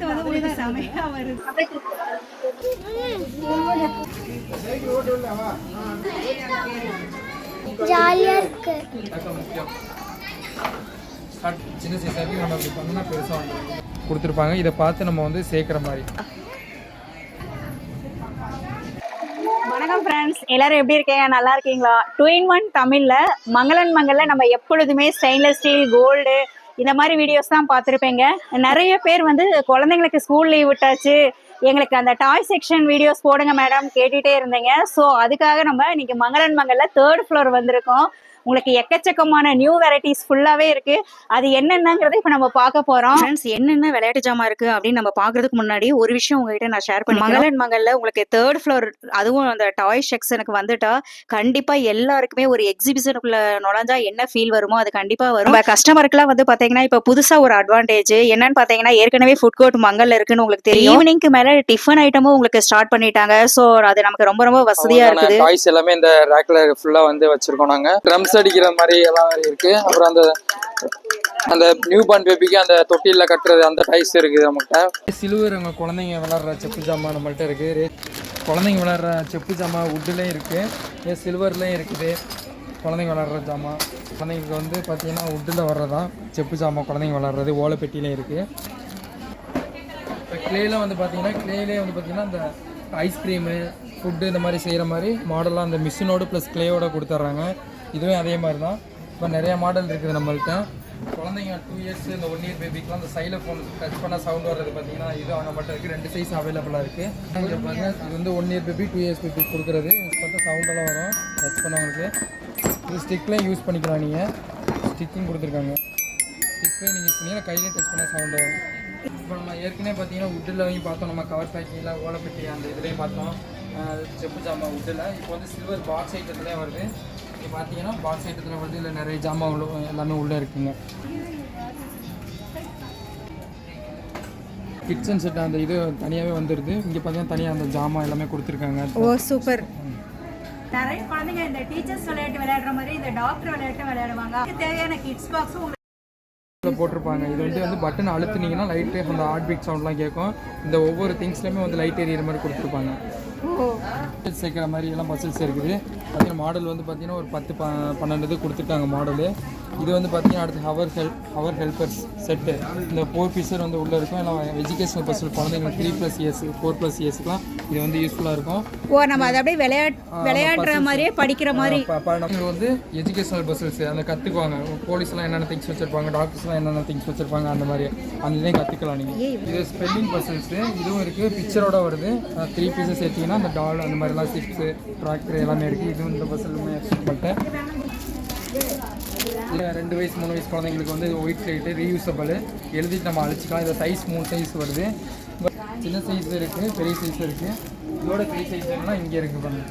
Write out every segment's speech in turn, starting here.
காத்து வந்து உங்களுக்கு செமையா வருது. ஜாலியா இருக்கு. சின்ன சைஸாக நம்ம இப்படி பெருசாக கொடுத்துருப்பாங்க. இதை பார்த்து நம்ம வந்து சேர்க்குற மாதிரி. வணக்கம் ஃப்ரெண்ட்ஸ் எல்லாரும் எப்படி இருக்கீங்க? நல்லா இருக்கீங்களா? டூ இன் ஒன் தமிழ்ல மங்களன் மங்கல்ல நம்ம எப்பொழுதுமே ஸ்டெயின்லெஸ் ஸ்டீல் கோல்டு இந்த மாதிரி வீடியோஸ் தான் பார்த்துருப்பேங்க. நிறைய பேர் வந்து குழந்தைங்களுக்கு ஸ்கூல் லீவ் விட்டாச்சு. எங்களுக்கு அந்த டாய் செக்ஷன் வீடியோஸ் போடுங்க மேடம் கேட்டுகிட்டே இருந்தீங்க. ஸோ அதுக்காக நம்ம இன்னைக்கு மங்களன் மங்கல்ல தேர்ட் ஃப்ளோர் வந்திருக்கோம். உங்களுக்கு எக்கச்சக்கமான நியூ வெரைட்டிஸ் ஃபுல்லாவே இருக்கு. அது என்னென்னங்கிறத இப்போ நம்ம பார்க்க போறோம். ஃப்ரெண்ட்ஸ் என்னென்ன விளையாட்டு ஜாமா இருக்கு அப்படின்னு நம்ம பார்க்கறதுக்கு முன்னாடி ஒரு விஷயம் உங்ககிட்ட நான் ஷேர் பண்ணி மங்களன் மங்கல்ல உங்களுக்கு தேர்ட் ஃப்ளோர் அதுவும் அந்த டாய் செக்ஷனுக்கு வந்துட்டா கண்டிப்பா எல்லாருக்குமே ஒரு எக்ஸிபிஷனுக்குள்ள நுழைஞ்சா என்ன ஃபீல் வருமோ அது கண்டிப்பா வரும். கஸ்டமருக்குலாம் வந்து பாத்தீங்கன்னா இப்போ புதுசா ஒரு அட்வான்டேஜ் என்னன்னு பாத்தீங்கன்னா ஏற்கனவே ஃபுட் கோர்ட் மங்கல்ல இருக்குன்னு உங்களுக்கு தெரியும். ஈவினிங்க்கு மேல டிஃபன் ஐட்டமும் உங்களுக்கு ஸ்டார்ட் பண்ணிட்டாங்க. ஸோ அது நமக்கு ரொம்ப ரொம்ப வசதியா இருக்குது. டாய்ஸ் எல்லாமே இந்த ரேக்ல ஃபுல்லா வந்து வச்சிருக்கோம் நாங்க. ட்ரம்ஸ் அடிக்கிற மாதிரி எல்லாம் இருக்கு. அப்புறம் அந்த அந்த நியூ பார்ன் பேபிக்கு அந்த தொட்டில கட்டுறது அந்த டைஸ் இருக்குது நம்மகிட்ட சிலுவர் அவங்க குழந்தைங்க விளாட்ற செப்பு ஜாமான் நம்மள்கிட்ட இருக்கு. குழந்தைங்க விளாட்ற செப்பு ஜாமான் உட்டுலேயும் இருக்கு. சில்வர்லேயும் இருக்குது. குழந்தைங்க விளாட்ற ஜாமான். குழந்தைங்களுக்கு வந்து பார்த்தீங்கன்னா வுட்டில் வர்றதான் செப்பு ஜாமான் குழந்தைங்க விளாட்றது ஓலைப்பெட்டிலையும் இருக்குது இப்போ கிளேலாம் வந்து பார்த்தீங்கன்னா கிளேலே வந்து பார்த்தீங்கன்னா அந்த ஐஸ்கிரீமு ஃபுட்டு இந்த மாதிரி செய்கிற மாதிரி மாடலாக அந்த மிஷினோடு ப்ளஸ் க்ளேயோட கொடுத்துட்றாங்க. இதுவே அதே மாதிரி தான். இப்போ நிறைய மாடல் இருக்குது நம்மள்ட்ட. குழந்தைங்க டூ இயர்ஸ் இந்த ஒன் இயர் பேபிக்கெலாம் அந்த சைடில் ஃபோன் டச் பண்ணால் சவுண்ட் வர்றது பார்த்தீங்கன்னா இது அவங்க மட்டும் இருக்குது ரெண்டு சைஸ் அவைலபிளாக இருக்குது இங்கே பாருங்க இது வந்து one year baby two years baby கொடுக்குறது. பார்த்தா சவுண்டெல்லாம் வரும். டச் பண்ணவங்களுக்கு இது ஸ்டிக்லேயும் யூஸ் பண்ணிக்கலாம் நீங்கள் ஸ்டிக்கிங் கொடுத்துருக்காங்க. ஸ்டிக்லேயும் நீங்கள் யூஸ் பண்ணி கையிலே டச் பண்ணால் சவுண்ட் வரும். இப்போ நம்ம ஏற்கனவே பார்த்தீங்கன்னா வுட்டில் பார்த்தோம். நம்ம கவர் பேக்கிங்கில் ஓலைப்பெட்டி அந்த இதுலேயும் பார்த்தோம். செப்பு ஜாமான் வுட்டில் இப்போ வந்து சில்வர் பாக்ஸ் ஐட்டத்துலேயே வருது. இங்கே பார்த்தீங்கன்னா பாக்ஸ் ஐட்டத்தில் வருது இல்லை நிறைய ஜாமான் உள்ள எல்லாமே உள்ளே இருக்குங்க. கிச்சன் செட் அந்த இது தனியாகவே வந்துடுது இங்கே பார்த்தீங்கன்னா தனியாக அந்த ஜாமான் எல்லாமே கொடுத்துருக்காங்க. ஓ சூப்பர். நிறைய குழந்தைங்க இந்த டீச்சர்ஸ் விளையாட்டு விளையாடுற மாதிரி இந்த டாக்டர் விளையாட்டு விளையாடுவாங்க. தேவையான கிட்ஸ் பாக்ஸும் போட்டிருப்பாங்க. இது வந்து வந்து பட்டன் அழுத்துனீங்கன்னா லைட்டு அந்த ஹார்ட் பீட் சவுண்ட்லாம் கேட்கும். இந்த ஒவ்வொரு திங்ஸ்லையுமே வந்து லைட் எரியிற மாதிரி கொடுத்துருப்பாங்க. சேர்க்குற மாதிரி எல்லாம் பசில்ஸ் இருக்குது. பார்த்தீங்கன்னா மாடல் வந்து பார்த்தீங்கன்னா ஒரு பத்து ப பன்னெண்டு இது கொடுத்துருக்காங்க மாடலு இது வந்து பார்த்தீங்கன்னா அடுத்து our help our helpers set இந்த ஃபோர் பீஸர் வந்து உள்ளே இருக்கும். எல்லாம் எஜுகேஷனல் பர்சல் குழந்தைங்களுக்கு three plus years four plus இயர்ஸ்க்குலாம் இது வந்து யூஸ்ஃபுல்லாக இருக்கும். ஓ நம்ம அதை அப்படியே விளையாட் விளையாடுற மாதிரியே படிக்கிற மாதிரி. நம்ம வந்து எஜுகேஷனல் பஸ்ஸஸ் அந்த கற்றுக்குவாங்க போலீஸ்லாம் என்னென்ன திங்ஸ் வச்சுருப்பாங்க டாக்டர்ஸ்லாம் என்னென்ன திங்ஸ் வச்சுருப்பாங்க அந்த மாதிரி. அந்த இதையும் கற்றுக்கலாம் நீங்கள் இது ஸ்பெல்லிங் பஸ்ஸஸ் இதுவும் இருக்குது பிக்சரோட வருது. த்ரீ பீசஸ் எடுத்தீங்கன்னா அந்த டால் அந்த மாதிரிலாம் சிப்ஸு ட்ராக்டர் எல்லாமே இருக்குது இது இந்த பஸ்ஸிலுமே பண்ணிட்டேன் ரெண்டு வயசு மூணு வயசு குழந்தைங்களுக்கு வந்து ஒயிட் ஸ்லைட்டு ரீயூசபிள் எழுதிட்டு நம்ம அழிச்சிக்கலாம். இந்த சைஸ் மூணு சைஸ் வருது. சின்ன சைஸ் இருக்குது பெரிய சைஸ் இருக்குது இதோட பெரிய சைஸ் வேணும்னா இங்கே இருக்குது பாருங்க.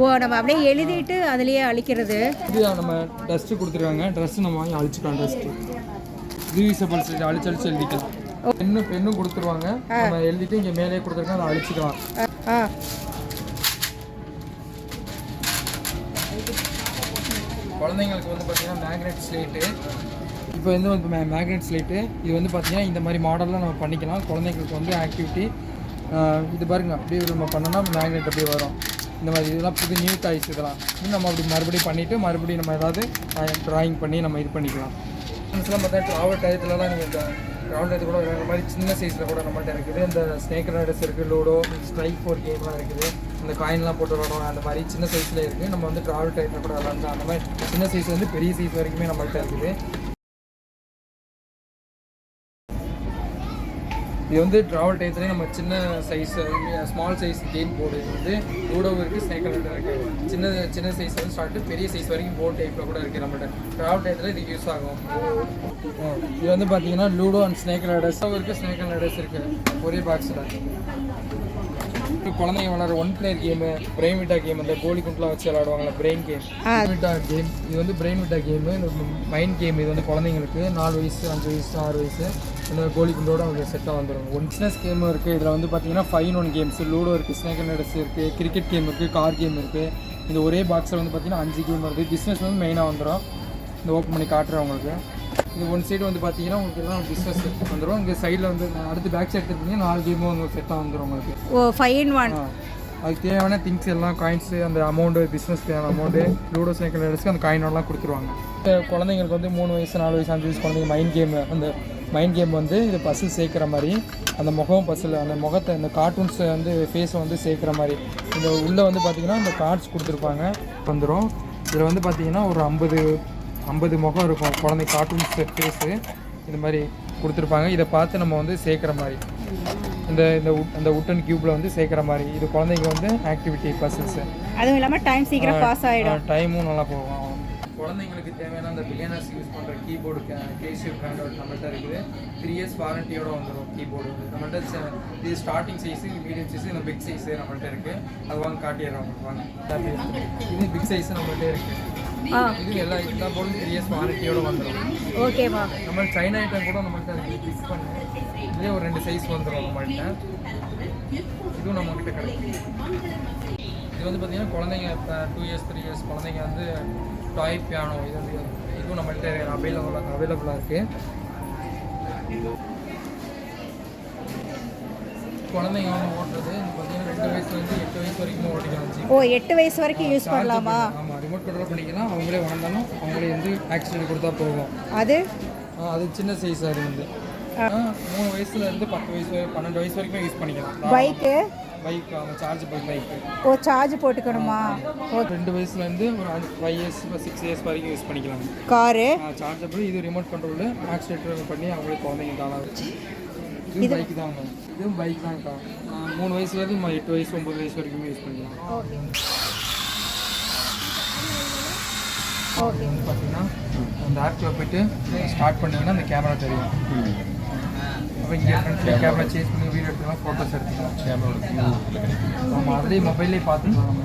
ஓ நம்ம அப்படியே எழுதிட்டு அதுலயே அழிக்கிறது. இது நம்ம டஸ்ட்டு கொடுத்துருக்காங்க. ட்ரெஸ் நம்ம வாங்கி அழிச்சிக்கலாம் டஸ்ட்டு ரீயூசபிள் சைட் அழிச்சு அழிச்சு எழுதிக்கலாம். பெண்ணும் பெண்ணும் கொடுத்துருவாங்க. நம்ம எழுதிட்டு இங்கே மேலே கொடுத்துருக்கோம் அதை அழிச்சிக்கலாம். குழந்தைங்களுக்கு வந்து பார்த்தீங்கன்னா மேக்னெட் ஸ்லேட்டு இப்போ வந்து இப்போ மே மேக்னெட் ஸ்லேட்டு இது வந்து பார்த்தீங்கன்னா இந்த மாதிரி மாடல்லாம் நம்ம பண்ணிக்கலாம். குழந்தைங்களுக்கு வந்து ஆக்டிவிட்டி இது பாருங்க. அப்படியே நம்ம பண்ணோன்னா மேக்னெட் அப்படியே வரும். இந்த மாதிரி இதெல்லாம் புது நியூ டாய்ஸ் இதெல்லாம். நம்ம அப்படி மறுபடியும் பண்ணிவிட்டு மறுபடியும் நம்ம ஏதாவது ட்ராயிங் பண்ணி நம்ம இது பண்ணிக்கலாம். ஃப்ரெண்ட்ஸ்லாம் பார்த்தா ட்ராவல் டயத்துலலாம் நீங்கள் இந்த ட்ராவல் டயத்து கூட இந்த மாதிரி சின்ன சைஸில் கூட நம்மள்ட்ட இருக்குது. இந்த ஸ்னேக் ரைடர்ஸ் இருக்குது லூடோ ஸ்ட்ரைக் ஃபோர் கேம்லாம் இருக்குது. இந்த காயின்லாம் போட்டு விளாடுவோம் அந்த மாதிரி சின்ன சைஸில் இருக்குது நம்ம வந்து ட்ராவல் டைமில் கூட விளாண்டு அந்த மாதிரி சின்ன சைஸ் வந்து பெரிய சைஸ் வரைக்குமே நம்மள்ட்ட இருக்குது. இது வந்து ட்ராவல் டயத்துலேயே நம்ம சின்ன size small size game board வந்து லூடோவும் இருக்குது ஸ்னேக் ரைடர் இருக்குது சின்ன சின்ன சைஸ் வந்து ஸ்டார்ட் பெரிய சைஸ் வரைக்கும் போர்டு டைப்பில் கூட இருக்குது நம்மள்ட்ட ட்ராவல் டயத்தில் இது யூஸ் ஆகும். இது வந்து பார்த்தீங்கன்னா லூடோ அண்ட் ஸ்னேக் ரைடர்ஸும் இருக்குது ஸ்னேக் அண்ட் இருக்குது ஒரே பாக்ஸில் குழந்தைங்க விளாட்ற one player game brainvita game அந்த கோலி குண்டெலாம் வச்சு விளாடுவாங்கல்ல பிரெயின் கேம் விட்டா கேம் இது வந்து பிரெயின் விட்டா கேமு இந்த மைண்ட் கேம் இது வந்து குழந்தைங்களுக்கு நாலு வயசு அஞ்சு வயசு ஆறு வயசு இந்த கோலி குண்டோட அவங்க செட்டாக வந்துடும் ஒன் பிஸ்னஸ் கேமும் இருக்குது இதில் வந்து பார்த்தீங்கன்னா ஃபைன் ஒன் கேம்ஸ் லூடோ இருக்குது ஸ்னேக் அண்ட் ரைடர்ஸ் இருக்குது கிரிக்கெட் கேம் இருக்குது கார் கேம் இருக்குது இந்த ஒரே பாக்ஸில் வந்து பார்த்தீங்கன்னா அஞ்சு கேம் வருது. பிஸ்னஸ் வந்து மெயினாக வந்துடும் இந்த ஓப்பன் பண்ணி காட்டுறேன் உங்களுக்கு இது ஒன் சைடு வந்து பார்த்தீங்கன்னா உங்களுக்கு எல்லாம் பிஸ்னஸ் வந்துடும் இங்கே சைடில் வந்து அடுத்து பேக் சைடு எடுத்துக்கிட்டீங்க நாலு கேமும் வந்து செட்டாக வந்துடும் உங்களுக்கு. ஓ ஃபைவ் இன் ஒன். அதுக்கு தேவையான திங்ஸ் எல்லாம் காயின்ஸு அந்த அமௌண்ட்டு பிஸ்னஸ் தேவையான அமௌண்ட்டு லூடோ சைக்கிள் எடுத்து அந்த காயினோடலாம் கொடுத்துருவாங்க. குழந்தைங்களுக்கு வந்து மூணு வயசு நாலு வயசு அஞ்சு வயசு குழந்தைங்க மைண்ட் கேம் அந்த மைண்ட் கேம் வந்து இது பஸ்ஸில் சேர்க்குற மாதிரி அந்த முகம் பஸ்ஸில் அந்த முகத்தை இந்த கார்ட்டூன்ஸை வந்து ஃபேஸை வந்து சேர்க்குற மாதிரி. இந்த உள்ளே வந்து பார்த்தீங்கன்னா இந்த கார்ட்ஸ் கொடுத்துருப்பாங்க. வந்துடும் இதில் வந்து பார்த்தீங்கன்னா ஒரு ஐம்பது ஐம்பது முகம் இருக்கும். குழந்தை கார்ட்டூன்ஸ் ஃபேஸு இந்த மாதிரி கொடுத்துருப்பாங்க. இதை பார்த்து நம்ம வந்து சேர்க்குற மாதிரி. இந்த இந்த அந்த உட்டன் கியூப்ல வந்து சேர்க்குற மாதிரி. இது குழந்தைங்க வந்து ஆக்டிவிட்டி பசில்ஸ் அதுவும் இல்லாமல் டைம் சீக்கிரம் பாஸ் ஆகிடும் டைமும் நல்லா போகும். குழந்தைங்களுக்கு தேவையான அந்த பிகினர்ஸ் யூஸ் பண்ணுற கீபோர்டு கேசியோ பிராண்டோட நம்மள்ட்ட இருக்குது. த்ரீ இயர்ஸ் வாரண்டியோட வந்துடும் கீபோர்டு நம்மள்ட்ட ச- இது ஸ்டார்டிங் சைஸு மீடியம் சைஸு இந்த பிக் சைஸு நம்மள்ட்ட இருக்குது அது வாங்க காட்டிடுறோம். உங்களுக்கு வாங்க இது பிக் சைஸு நம்மள்ட்ட இருக்குது இது எல்லா எல்லா போர்டும் த்ரீ இயர்ஸ் வாரண்டியோட வந்துடும் ஓகேவா நம்ம சைனா ஐட்டம் கூட நம்மள்ட்ட ஃபிக்ஸ் பண்ணு. இதுலேயே ஒரு ரெண்டு சைஸ் வந்துடும் நம்மள்ட்ட. இதுவும் நம்மகிட்ட கிடைக்கும். இது வந்து பார்த்தீங்கன்னா குழந்தைங்க இப்போ டூ இயர்ஸ் த்ரீ இயர்ஸ் குழந்தைங்க வந்து டாய் பியானோ இது வந்து இதுவும் நம்மள்ட்ட அவைலபிளாக அவைலபிளாக இருக்குது குழந்தைங்க ஓட்டுறது பார்த்தீங்கன்னா ரெண்டு வயசுலேருந்து எட்டு வயசு வரைக்கும் ஓட்டிக்கலாம் ஓ எட்டு வயசு வரைக்கும் யூஸ் பண்ணலாமா? ஆமாம் ரிமோட் கண்ட்ரோல் பண்ணிக்கலாம் அவங்களே வளர்ந்தாலும் அவங்களே வந்து ஆக்சிடென்ட் கொடுத்தா போகும் அது? அது சின்ன சைஸ் அது வந்து மூணு வயசுல இருந்து பத்து வயசு வரை- பன்னெண்டு வயசு வரைக்கும் யூஸ் பண்ணிக்கலாம். பைக்கு பைக் அவங்க சார்ஜ் பைக் ஓ சார்ஜ் போட்டுக்கணுமா? ரெண்டு வயசுல இருந்து ஒரு ஃபைவ் இயர்ஸ் சிக்ஸ் இயர்ஸ் வரைக்கும் யூஸ் பண்ணிக்கலாம். காரு சார்ஜபிள் இது ரிமோட் கண்ட்ரோல் ஆக்சிலேட்டர் பண்ணி அவங்களே குழந்தைங்க தானா வச்சு இது பைக் தாங்க. இதுவும் பைக் தான்க்கா. மூணு வயசுல இருந்து ம- எட்டு வயசு ஒன்பது வயசு வரைக்கும் யூஸ் பண்ணிக்கலாம். ஓகே ஓகே வந்து பார்த்தீங்கன்னா அந்த ஆப்பில் போயிட்டு ஸ்டார்ட் பண்ணீங்கன்னா அந்த கேமரா தெரியும். அப்போ இங்கே ஃப்ரண்ட்ல கேமரா சேஞ்ச் பண்ணி வீடியோ எடுத்துக்கலாம். ஃபோட்டோஸ் எடுத்துக்கலாம் கேமரா ஆமாம் அதுலேயே மொபைல்லே பார்த்துக்கலாம்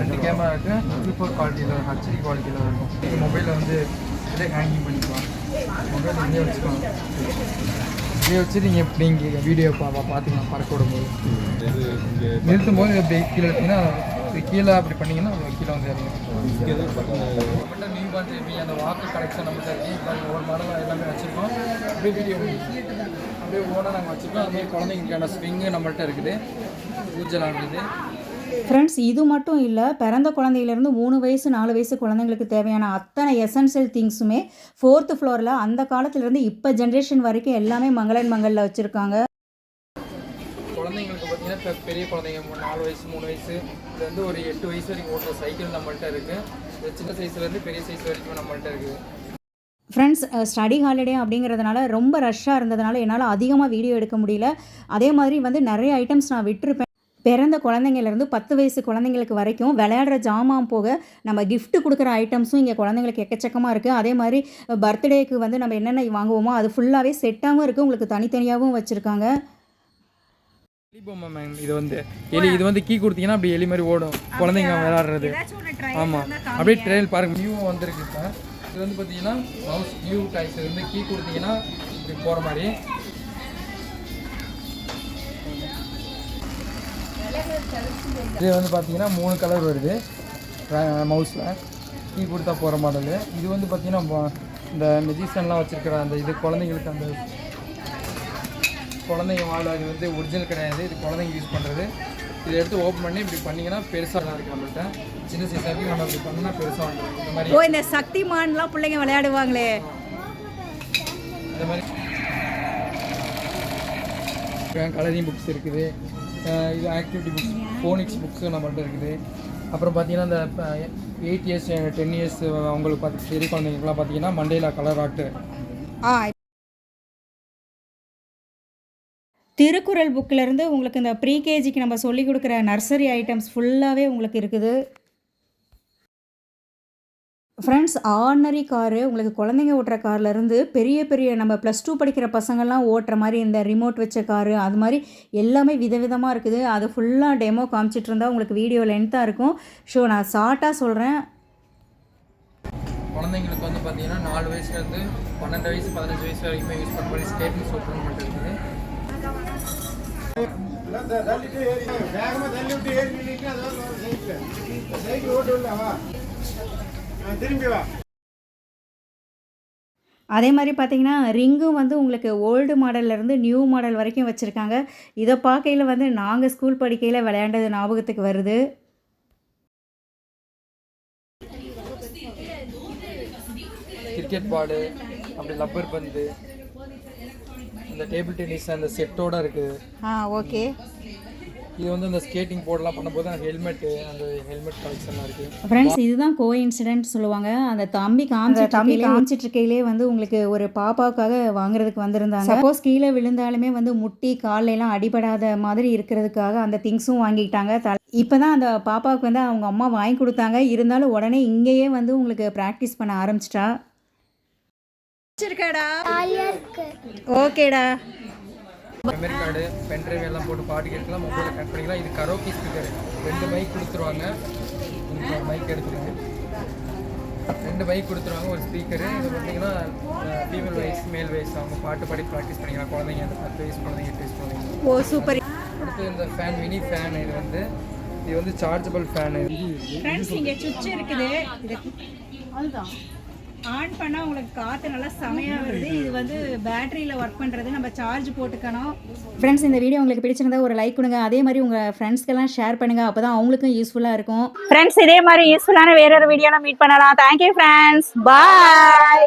ரெண்டு கேமரா இருக்குது சூப்பர் குவாலிட்டியில் ஹச்டி குவாலிட்டியில் இருக்கும். நீங்கள் மொபைலில் வந்து இதே ஹேங்கிங் பண்ணிக்கலாம். மொபைல் இங்கே வச்சுக்கலாம். இதே வச்சு நீங்கள் எப்படி இங்கே வீடியோ பா பா- பார்த்துக்கலாம் பறக்க விடும்போது. நிறுத்தும் போது இப்படி கீழே எடுத்தீங்கன்னா இது கீழே அப்படி பண்ணீங்கன்னா அது கீழே வந்து இறங்கும் நம்மகிட்ட நியூ பார்ன் பேபி அந்த வாக்கு கலெக்ஷன் நம்மகிட்ட இருக்கு. இப்போ நாங்கள் ஒரு மாடல் எல்லாமே வச்சுருக்கோம். அப்படியே வீடியோ அப்படியே ஓட நாங்கள் வச்சுருக்கோம். அது மாதிரி குழந்தைங்களுக்கான ஸ்விங்கு நம்மள்ட்ட இருக்குது. ஊஞ்சல் ஆடுறது. ஃப்ரெண்ட்ஸ் இது மட்டும் இல்லை பிறந்த குழந்தையிலேருந்து மூணு வயசு நாலு வயசு குழந்தைங்களுக்கு தேவையான அத்தனை எசென்சியல் திங்ஸுமே ஃபோர்த்து ஃப்ளோரில் அந்த காலத்துலேருந்து இப்போ ஜென்ரேஷன் வரைக்கும் எல்லாமே மங்களன் மங்களில் வச்சுருக்காங்க. இப்போ பெரிய குழந்தைங்க நாலு வயசு மூணு வயசு இது வந்து ஒரு எட்டு வயசு வரைக்கும் ஓட்டுற சைக்கிள் நம்மள்கிட்ட இருக்குது இது சின்ன சைஸ்லேருந்து பெரிய சைஸ் வரைக்கும் நம்மள்கிட்ட இருக்குது. ஃப்ரெண்ட்ஸ் ஸ்டடி ஹாலிடே அப்படிங்கிறதுனால ரொம்ப ரஷ்ஷாக இருந்ததுனால என்னால் அதிகமாக வீடியோ எடுக்க முடியல. அதே மாதிரி வந்து நிறைய ஐட்டம்ஸ் நான் விட்டுருப்பேன். பிறந்த குழந்தைங்கலேருந்து பத்து வயசு குழந்தைங்களுக்கு வரைக்கும் விளையாடுற ஜாமான் போக நம்ம கிஃப்ட்டு கொடுக்குற ஐட்டம்ஸும் இங்கே குழந்தைங்களுக்கு எக்கச்சக்கமாக இருக்குது அதே மாதிரி பர்த்டேக்கு வந்து நம்ம என்னென்ன வாங்குவோமோ அது ஃபுல்லாகவே செட்டாகவும் இருக்குது உங்களுக்கு தனித்தனியாகவும் வச்சுருக்காங்க. எலி பொம்மை மேம் இது வந்து எலி இது வந்து கீ கொடுத்தீங்கன்னா அப்படி எலி மாதிரி ஓடும். குழந்தைங்க விளையாடுறது. ஆமாம் அப்படியே ட்ரெயில் பாருங்க. நியூ வந்திருக்கு இப்போ. இது வந்து பார்த்தீங்கன்னா மவுஸ் நியூ டைஸ் இது வந்து கீ கொடுத்தீங்கன்னா இப்படி போகிற மாதிரி. இது வந்து பார்த்தீங்கன்னா மூணு கலர் வருது. மவுஸில் கீ கொடுத்தா போகிற மாடலு இது வந்து பார்த்தீங்கன்னா இந்த மெஜிஷியன்லாம் வச்சுருக்கிற அந்த இது குழந்தைங்களுக்கு அந்த குழந்தைங்க வாழ் அது வந்து ஒரிஜினல் கிடையாது. இது குழந்தைங்க யூஸ் பண்ணுறது இதை எடுத்து ஓப்பன் பண்ணி இப்படி பண்ணிங்கன்னா பெருசாக இருக்கு நம்மள்ட்ட. சின்ன சைஸாக நம்ம இப்படி பண்ணா பெருசாக வந்துடும் இந்த மாதிரி ஓ இந்த சக்திமான்லாம் பிள்ளைங்க விளையாடுவாங்களே. இந்த மாதிரி கலரிங் புக்ஸ் இருக்குது. இது ஆக்டிவிட்டி புக்ஸ் ஃபோனிக்ஸ் புக்ஸும் நம்மள்ட்ட இருக்குது. அப்புறம் பார்த்தீங்கன்னா இந்த எயிட் இயர்ஸ் டென் இயர்ஸ் அவங்களுக்கு பார்த்து பெரிய குழந்தைங்களுக்குலாம் பார்த்தீங்கன்னா மண்டேலா கலர் ஆர்ட்டு திருக்குறள் புக்கிலேருந்து உங்களுக்கு இந்த ப்ரீகேஜிக்கு நம்ம சொல்லி கொடுக்குற நர்சரி ஐட்டம்ஸ் ஃபுல்லாகவே உங்களுக்கு இருக்குது. ஃப்ரெண்ட்ஸ் ஆர்னரி காரு உங்களுக்கு குழந்தைங்க ஓட்டுற கார்லேருந்து பெரிய பெரிய நம்ம ப்ளஸ் டூ படிக்கிற பசங்கள்லாம் ஓட்டுற மாதிரி இந்த ரிமோட் வச்ச காரு அது மாதிரி எல்லாமே விதவிதமாக இருக்குது. அது ஃபுல்லாக டெமோ காமிச்சிட்டு இருந்தால் உங்களுக்கு வீடியோ லென்த்தாக இருக்கும். ஸோ நான் ஷார்ட்டாக சொல்கிறேன் குழந்தைங்களுக்கு வந்து பார்த்தீங்கன்னா நாலு வயசுலேருந்து பன்னெண்டு வயசு பதினஞ்சு வயசு வரைக்கும் யூஸ் பண்ண மாதிரி ஸ்டேட்மெண்ட் சூப்பர் பண்ணிட்டு இருக்குது. திரும்பி வா அதே மாதிரி பார்த்தீங்கன்னா ரிங்கும் வந்து உங்களுக்கு ஓல்டு மாடல்லேருந்து நியூ மாடல் வரைக்கும் வச்சுருக்காங்க. இதை பார்க்கையில் வந்து நாங்கள் ஸ்கூல் படிக்கையில் விளையாண்டது ஞாபகத்துக்கு வருது. கிரிக்கெட் பாடு அப்படி லப்பர் பந்து இந்த டேபிள் டென்னிஸ் அந்த செட்டோட இருக்குது. ஆ ஓகே. இது வந்து அந்த ஸ்கேட்டிங் போர்டெலாம் பண்ணும்போது அந்த ஹெல்மெட்டு அந்த ஹெல்மெட் கலெக்ஷன்லாம் இருக்குது ஃப்ரெண்ட்ஸ் இதுதான் கோ இன்சிடென்ட் சொல்லுவாங்க. அந்த தம்பி காமிச்சு தம்பி காமிச்சிட்டு இருக்கையிலே வந்து உங்களுக்கு ஒரு பாப்பாவுக்காக வாங்குறதுக்கு வந்திருந்தாங்க. சப்போஸ் கீழே விழுந்தாலுமே வந்து முட்டி கால்ல எல்லாம் அடிபடாத மாதிரி இருக்கிறதுக்காக அந்த திங்ஸும் வாங்கிக்கிட்டாங்க. த இப்போ தான் அந்த பாப்பாவுக்கு வந்து அவங்க அம்மா வாங்கி கொடுத்தாங்க. இருந்தாலும் உடனே இங்கேயே வந்து உங்களுக்கு ப்ராக்டிஸ் பண்ண ஆரம்பிச்சிட்டா. வச்சிருக்காடா. ஓகேடா. மெமரி கார்டு பென்ட்ரைவ் எல்லாம் போட்டு பாட்டு கேட்கலாம் மொபைலில் கனெக்ட் பண்ணிக்கலாம். இது கரோக்கி ஸ்பீக்கர் ரெண்டு மைக் கொடுத்துருவாங்க. மைக் எடுத்துருக்கு ரெண்டு மைக் கொடுத்துருவாங்க ஒரு ஸ்பீக்கரு இது பார்த்தீங்கன்னா ஃபீமேல் வயசு மேல் வயசு அவங்க பாட்டு பாடி ப்ராக்டிஸ் பண்ணிக்கலாம். குழந்தைங்க அந்த பத்து வயசு குழந்தைங்க எட்டு வயசு குழந்தைங்க. ஓ சூப்பர் அடுத்து இந்த ஃபேன் மினி ஃபேன் இது வந்து இது வந்து சார்ஜபிள் ஃபேன் ஃப்ரெண்ட்ஸ் இங்கே சுவிட்ச் இருக்குது. இது அதுதான். ஆன் பண்ணால் உங்களுக்கு காற்று நல்லா செமையாக வருது. இது வந்து பேட்டரியில் ஒர்க் பண்ணுறது நம்ம சார்ஜ் போட்டுக்கணும். ஃப்ரெண்ட்ஸ் இந்த வீடியோ உங்களுக்கு பிடிச்சிருந்தா ஒரு லைக் கொடுங்க. அதே மாதிரி உங்கள் ஃப்ரெண்ட்ஸ்க்கெல்லாம் ஷேர் பண்ணுங்கள் அப்போ தான் அவங்களுக்கும் யூஸ்ஃபுல்லாக இருக்கும். ஃப்ரெண்ட்ஸ் இதே மாதிரி யூஸ்ஃபுல்லான வேற ஒரு வீடியோவில் மீட் பண்ணலாம். Thank you friends bye